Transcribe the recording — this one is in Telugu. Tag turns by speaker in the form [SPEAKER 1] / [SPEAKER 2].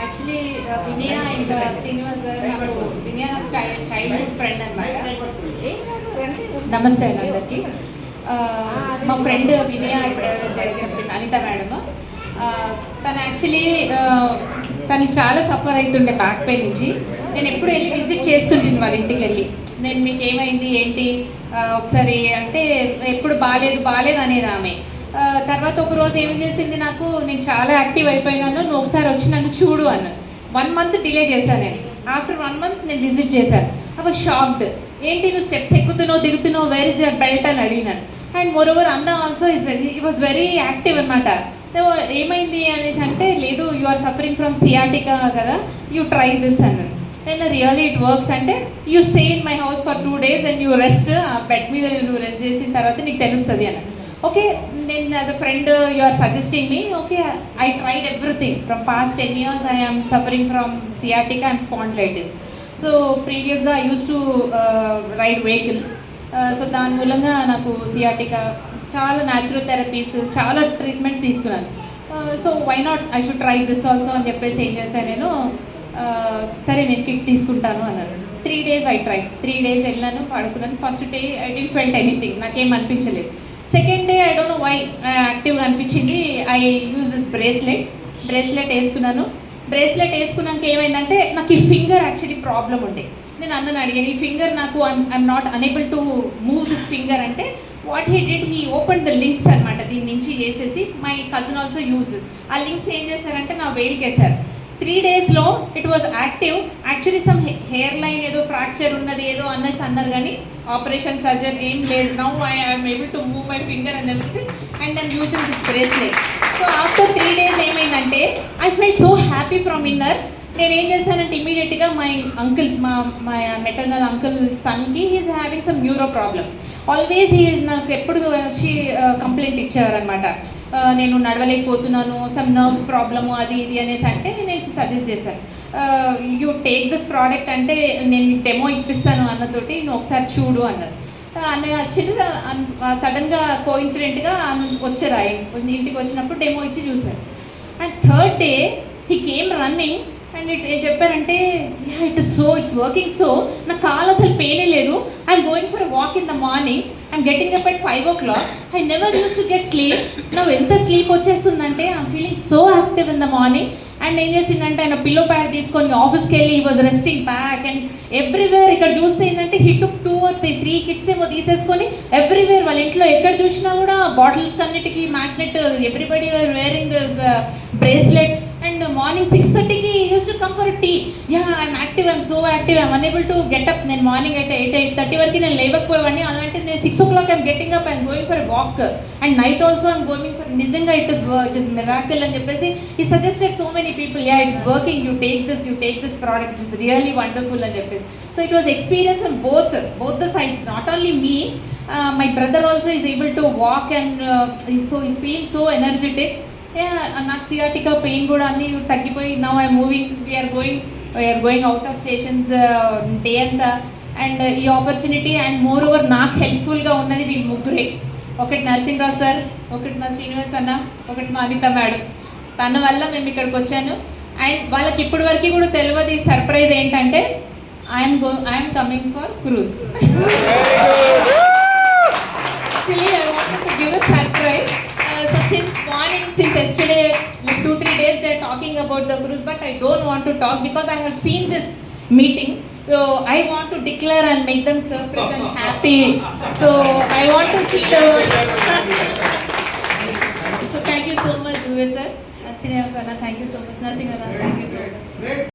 [SPEAKER 1] యాక్చువల్లీ వినయ శ్రీనివాస్ గారు నాకు వినయ నాకు చైల్డ్ చైల్డ్హుడ్ ఫ్రెండ్ అనమాట నమస్తే అండి అందరికి మా ఫ్రెండ్ వినయ చెప్పింది అనిత మేడం. తను యాక్చువల్లీ తను చాలా సఫర్ అవుతుండే బ్యాక్ పెయిన్ నుంచి. నేను ఎప్పుడు వెళ్ళి విజిట్ చేస్తుంటాను వాళ్ళ ఇంటికి వెళ్ళి. నేను మీకు ఏమైంది ఏంటి? ఒకసారి అంటే ఎప్పుడు బాగాలేదు బాగాలేదు అనేది ఆమె. తర్వాత ఒక రోజు ఏం చేసింది నాకు నేను చాలా యాక్టివ్ అయిపోయినాను నువ్వు ఒకసారి వచ్చి నన్ను చూడు అన్నాను వన్ మంత్ డిలే చేశాను నేను. ఆఫ్టర్ వన్ మంత్ నేను విజిట్ చేశాను అప్పుడు షాక్డ్ ఏంటి నువ్వు స్టెప్స్ ఎక్కుతున్నావు దిగుతున్నావు వేర్ ఇస్ యువర్ బెల్ట్ అని అడిగినాను అండ్ మోర్ ఓవర్ అన్న also is very he was very active అనమాట ఏమైంది అనేసి అంటే లేదు you are suffering from sciatica కదా యూ ట్రై దిస్ అన్నది నేను రియల్లీ ఇట్ వర్క్స్ అంటే you stay in my house for two days and you rest ఆ బెడ్ మీద నువ్వు రెస్ట్ చేసిన తర్వాత నీకు తెలుస్తుంది అన్న. ఓకే నేను as a friend you are suggesting me okay I tried everything from past ten years I am suffering from sciatic and spondylitis so ప్రీవియస్గా I use to ride vehicle so దాని మూలంగా నాకు సియాటికా చాలా న్యాచురల్ థెరపీస్ చాలా ట్రీట్మెంట్స్ తీసుకున్నాను. So why not I should try this also అని చెప్పేసి ఏం చేశాను నేను. సరే నేను కిట్ తీసుకుంటాను అన్నారు. Three days I try three days వెళ్ళాను పడుకున్నాను. First day I D felt anything నాకేం అనిపించలేదు. Second day I don't know why యాక్టివ్గా అనిపించింది. I use this bracelet bracelet వేసుకున్నాను. బ్రేస్లెట్ వేసుకున్నాక ఏమైందంటే నాకు ఈ ఫింగర్ యాక్చువల్లీ ప్రాబ్లం ఉండే. నేను అన్నను అడిగాను ఈ ఫింగర్ నాకు I'm not unable to move this finger అంటే what he did he open the links అనమాట దీని నుంచి చేసేసి my cousin also use this ఆ లింక్స్ ఏం చేశారంటే నా వేలికేశారు. త్రీ డేస్లో it was active actually some hair line ఏదో ఫ్రాక్చర్ ఉన్నది ఏదో అన్నసి అన్నారు కానీ ఆపరేషన్ సర్జన్ ఏం లేదు. Now I I'm able to move my finger and everything and I'm using this bracelet so after three days ఏమైందంటే I fell so happy from inner నేను ఏం చేశానంటే ఇమీడియట్గా మై అంకుల్స్ మా మా maternal uncle సన్కి he's having some neuro problem always he నాకు ఎప్పుడు వచ్చి కంప్లైంట్ ఇచ్చేవారనమాట నేను నడవలేకపోతున్నాను సమ్ నర్వ్స్ ప్రాబ్లము అది ఇది అనేసి అంటే నేను సజెస్ట్ చేశాను. యూ టేక్ దిస్ ప్రోడక్ట్ అంటే నేను డెమో ఇప్పిస్తాను అన్నతోటి నువ్వు ఒకసారి చూడు అన్నారు అన్నయ్య వచ్చిండు సడన్గా కో ఇన్సిడెంట్గా వచ్చారు ఆయన ఇంటికి వచ్చినప్పుడు డెమో ఇచ్చి చూశారు. And third day he came running and it చెప్పారంటే it so it's working so నా కాలు అసలు పెయినే లేదు. I'm going for walk in the morning I'm getting up at five o'clock I never use to get sleep నువ్వు ఎంత sleep వచ్చేస్తుందంటే I'm feeling so active in the morning and ఏం చేసిందంటే ఆయన పిల్లో ప్యాడ్ తీసుకొని ఆఫీస్కి వెళ్ళి was resting back and everywhere ఇక్కడ చూస్తే ఏంటంటే it two or three three kits ఏమో తీసేసుకొని ఎవ్రీవేర్ వాళ్ళ ఇంట్లో ఎక్కడ చూసినా కూడా బాటిల్స్ అన్నిటికీ magnet everybody wearing bracelet and morning six థర్టీకి come for tea yeah I'm active I'm so active I'm unable to get నేను మార్నింగ్ అయితే ఎయిట్ ఎయిట్ థర్టీ వరకు నేను లేవకపోయేవాడిని అలాంటి నేను six o'clock I'm getting up I'm going for walk and night also I'm going for నిజంగా it is it is miracle అని చెప్పేసి ఈ suggested so many people yeah it's working you take this you take this product it's really wonderful అని చెప్పేసి. So it was experience on both both the sides not only me my brother also is able to walk and so he's feeling so energetic నాకు సియాటికా పెయిన్ కూడా అన్ని తగ్గిపోయి now I moving we're going we're going out of stations day అంతా. అండ్ uh, ఈ ఆపర్చునిటీ అండ్ మోర్ ఓవర్ నాకు హెల్ప్ఫుల్గా ఉన్నది వీళ్ళు ముగ్గురే. ఒకటి నరసింహరావు సార్ ఒకటి మా శ్రీనివాస్ అన్న ఒకటి మా అనిత మేడం తన వల్ల మేము ఇక్కడికి వచ్చాను. అండ్ వాళ్ళకి ఇప్పటి వరకు కూడా తెలియదు ఈ సర్ప్రైజ్ ఏంటంటే I'm go I'm coming for cruise about the cruise, but I don't want to talk because I have seen this meeting. So I want to declare and make them surprised and happy. So I want to see the. so thank you so much, Uwe sir. Srinivas Anna, thank you so much. Nursing thank you so much.